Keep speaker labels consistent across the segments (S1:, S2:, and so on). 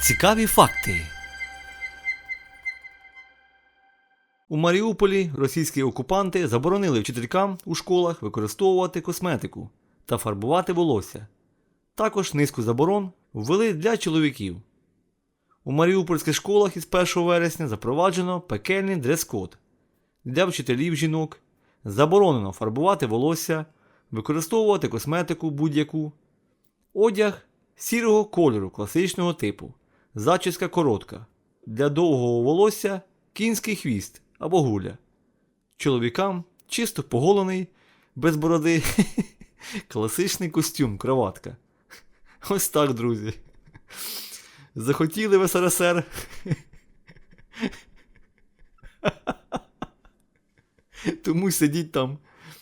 S1: Цікаві факти. У Маріуполі російські окупанти заборонили вчителькам у школах використовувати косметику та фарбувати волосся. Також низку заборон ввели для чоловіків. У маріупольських школах із 1 вересня запроваджено пекельний дрес-код. Для вчителів жінок заборонено фарбувати волосся, використовувати косметику будь-яку, одяг сірого кольору класичного типу, зачіска коротка, для довгого волосся кінський хвіст або гуля. Чоловікам чисто поголений, без бороди, класичний костюм, кроватка. Ось так, друзі. Захотіли в СРСР. Тому сидіть там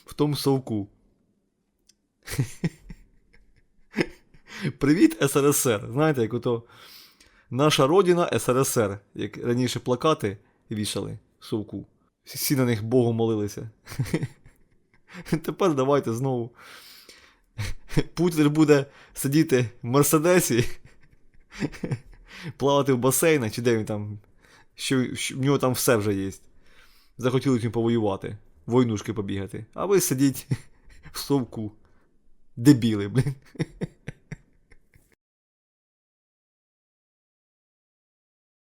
S1: в тому совку. Привіт, СРСР. Знаєте, як ото наша родина СРСР, як раніше плакати вішали в совку. Всі на них Богу молилися. Тепер давайте знову. Путін буде сидіти в Мерседесі, плавати в басейнах, чи де він там. Що, що в нього там все вже є. Захотіли він повоювати, войнушки побігати. А ви сидіть в совку. Дебіли, блін.